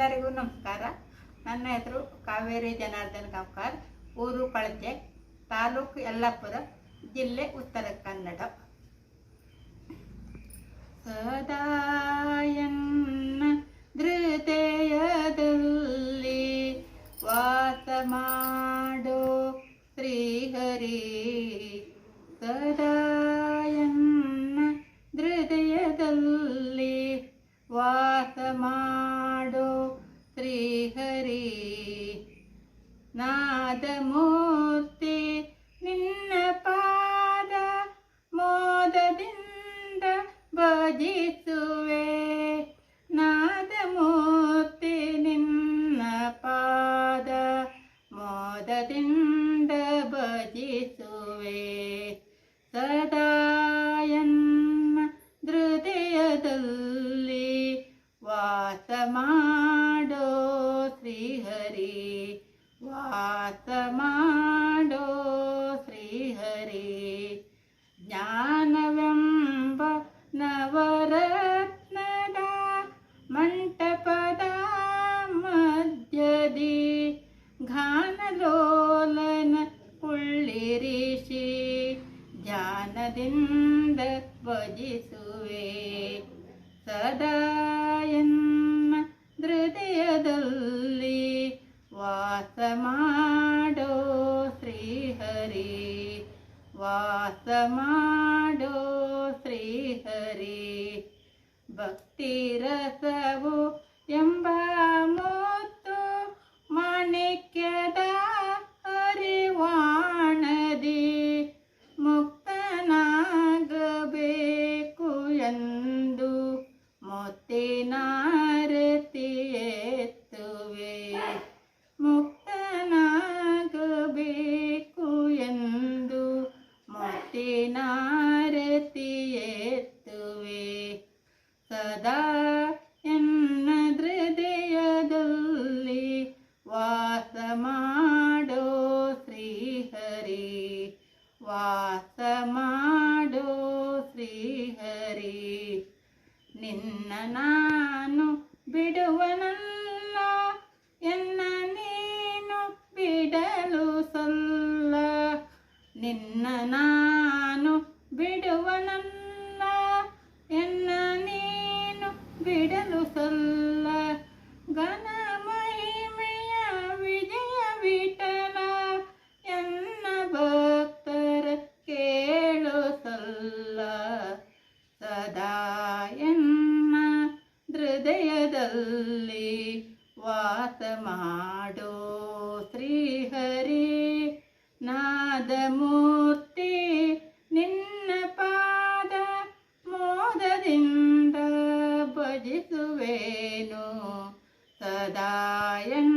ಎಲ್ಲರಿಗೂ ನಮಸ್ಕಾರ. ನನ್ನ ಹೆಸರು ಕಾವೇರಿ ಜನಾರ್ದನ್ ಗಾಂವ್ಕರ್ ಊರು ಕಳಚೆ ತಾಲೂಕು ಯಲ್ಲಾಪುರ, ಜಿಲ್ಲೆ ಉತ್ತರ ಕನ್ನಡ. ಸದಾಯನ್ನ ಹೃದಯದಲ್ಲಿ ವಾಸ ಮಾಡೋ ಶ್ರೀಹರಿ. ಸದಾಯನ್ನ ಹೃದಯದಲ್ಲಿ ವಾಸ ಮಾಡೋ ನಾದಮೂರ್ತಿ ನಿನ್ನ ಪಾದ ಮೋದದಿಂದ ಭಜಿಸುವೆ. ನಾದಮೂರ್ತಿ ನಿನ್ನ ಪಾದ ಮೋದದಿಂದ ಭಜಿಸುವೆ. ಸದಾಯನ್ನ ಹೃದಯದಲ್ಲಿ ವಾಸ ವಾಸ ಮಾಡೋ ಶ್ರೀಹರಿ ಜ್ಞಾನವೆಂಬ ನವರತ್ನದ ಮಂಟಪದ ಮಧ್ಯದಿ ಘಾನಲೋಲನ ಕುಳ್ಳಿರಿಸಿ ಧ್ಯಾನದಿಂದ ಭಜಿಸುವೆ ಸದಾಯನ್ನ ವಾಸ ಮಾಡೋ ಶ್ರೀಹರಿ ವಾಸ ಮಾಡೋ ಶ್ರೀಹರಿ. ಭಕ್ತಿ ರಸವು ಎಂಬ ಮುತ್ತು ಮಾಣಿಕ್ಯದ ಅರಿವಾಣದಿ ಮುಕ್ತನಾಗಬೇಕು ಎಂದು ಮುತ್ತಿನಾರತಿ ನಿನ್ನ ನಾನು ಬಿಡುವನಲ್ಲ, ಎನ್ನ ನೀನು ಬಿಡಲು ಸಲ್ಲ. ನಿನ್ನ ನಾನು ಬಿಡುವನಲ್ಲ, ಎನ್ನ ನೀನು ಬಿಡಲು ಸಲ್ಲ. ಘನ ವಾಸ ಮಾಡೋ ಶ್ರೀಹರಿ ನಾದಮೂರ್ತಿ ನಿನ್ನ ಪಾದ ಮೋದದಿಂದ ಭಜಿಸುವೇನು. ಸದಾಯನ್ನ